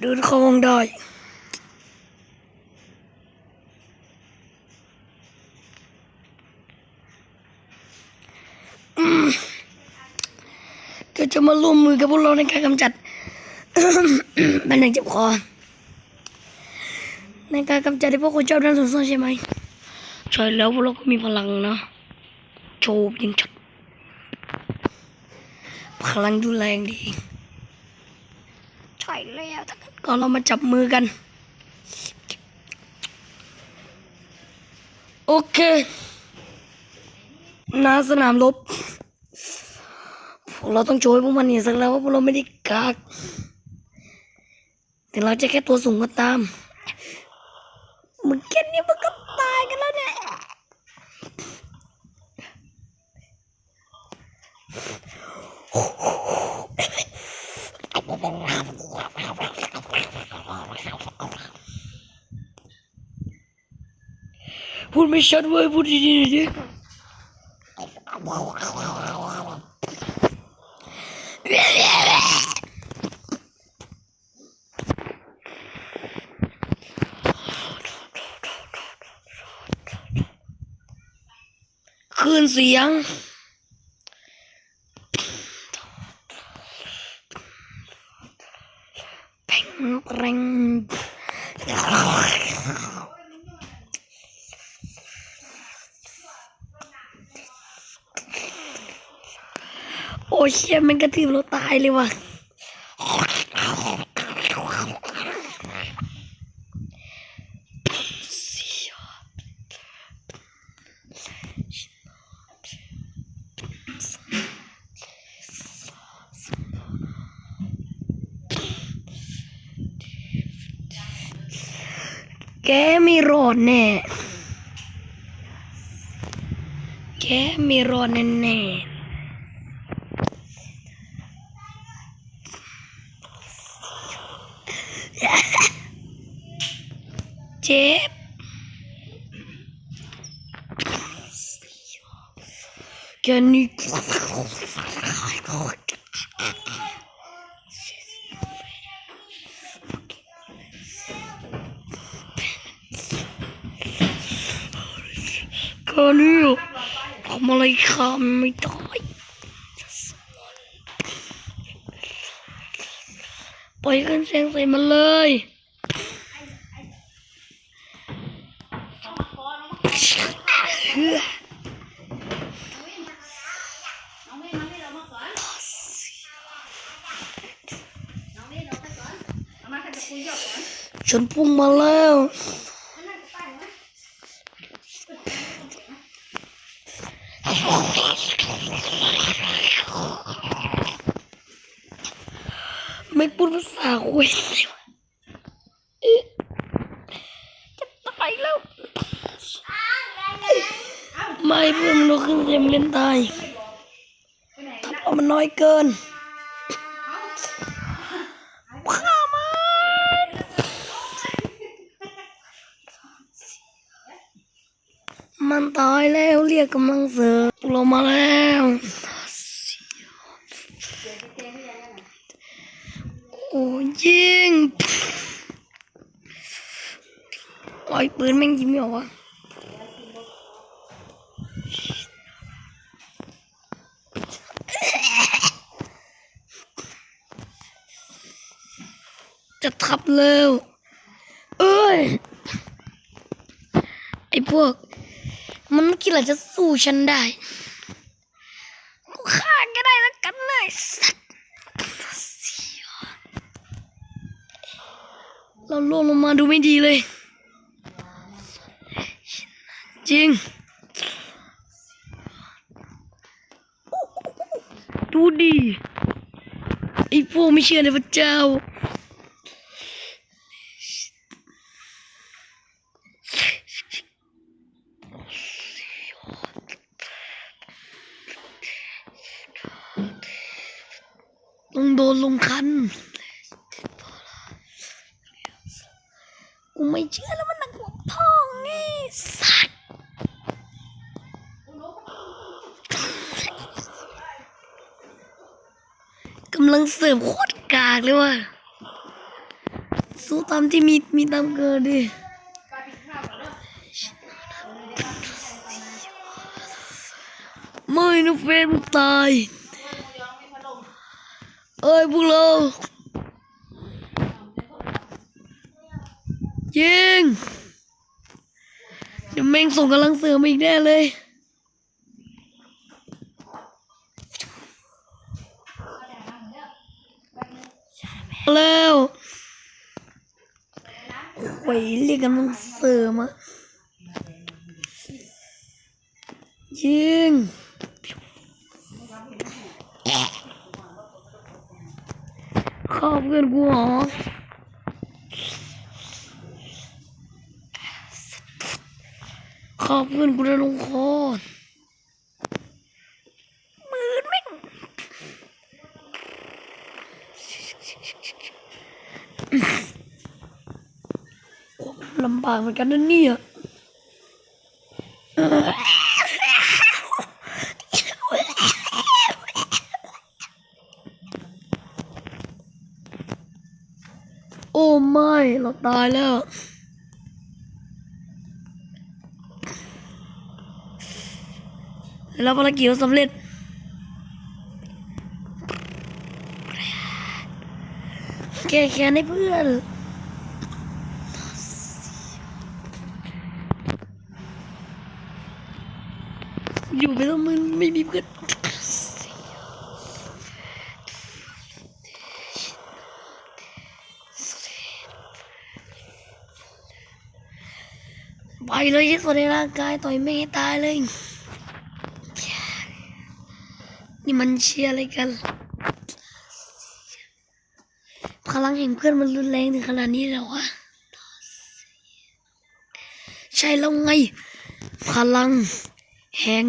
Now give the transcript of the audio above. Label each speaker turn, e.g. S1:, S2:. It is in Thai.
S1: เดินเข้าห้องได้ก็จะมาร่วมมือกับพวกเราในการกำจัดมันหนึ่งเจ็บคอ ในการกำจัดที่พวกคุณชอบด้านสงสารใช่ไหมใช่แล้วพวกเราก็มีพลังนะ โชว์ยิงชัดพลังดูแรงดี แล้วถ้าก็เรามาจับมือกัน โอเคหนาสนามรบพวกเราต้องโชว์ให้พวกมันเห็นสักแล้วว่าพวกเราไม่ได้กากแต่เราจะแค่ตัวสูงก็ตามมึงแค่นี้มันก็ตายกันแล้วเนี่ยพูดไม่ชัดเว้ยพูดดีๆห น่อยดิคลื่นเสียง เพ่งเร่ง โอ้ยเชี่ยมันกระทืบเราตายเลยว่ะแกไม่รอดแน่ แกไม่รอดแน่แน่ เจ็บแกนี่แกนี่ทำอะไรข้าไม่ได้ ปล่อยกันเสียงใส่มันเลย
S2: น้องเล่นน้องมาก่อนน้องเล่นเราไปก่อนเอามาให้จะคุยหยอกก่อน
S1: ฉันพุ่งมาแล้ว
S2: ไม่
S1: พูดภาษาคุยจะตายแล้ว ไม่เพื่อนมันลุกขึ้นเต็มเล่นตาย
S2: ไปไหน
S1: ถ้าเอามันน้อยเกินฆ่ามันมันตายแล้วเรียกกำลังเสริมพวกเรามาแล้ว ยิงไอ้ปืนแม่งยิงไม่ออกวะจะทับแล้วเอ้ย ไอ้พวก มันไม่คิดหรอจะสู้ฉันได้ กูฆ่าก็ได้แล้วกันเลยสัตว์ เราล่วงลงมาดูไม่ดีเลย จริง ดูดีไอ้พวกไม่เชื่อในพระเจ้าลงโดนลงคัน กูไม่เชื่อแล้วมันหนักกว่าพ่อไงสัตว์กำลังเสิร์ฟโคตรกากเลยว่ะสู้ตามที่มีมีตามเกิดดิ
S2: กาปิดข้าวก่อนอ
S1: ไม่นะเฟรมตาย
S2: เมื่อมูยองมีพัดลม
S1: เอ้ยพวกเรา ยิงเดี๋ยวแม่งส่งกำลังเสริมาอีกแน่เลย แล้วโอ้ยเรียกกำลังเสริมอะยิงขอบเพื่อนกูเหรอ ขอบเพื่อนกูจะลงคอมือแม่งลำบากเหมือนกันนะเนี่ยโอ้ไม่ เราตายแล้ว แล้วภารกิจสำเร็จแก้แค้นให้เพื่อนอยู่ไปแล้วมันไม่มีเพื่อนไปเลยที่สุดในร่างกายต่อยไม่ให้ตายเลย นี่มันเชียร์อะไรกัน พลังแห่งเพื่อนมันรุนแรงถึงขนาดนี้แล้ววะใช่แล้วไง พลังแห่ง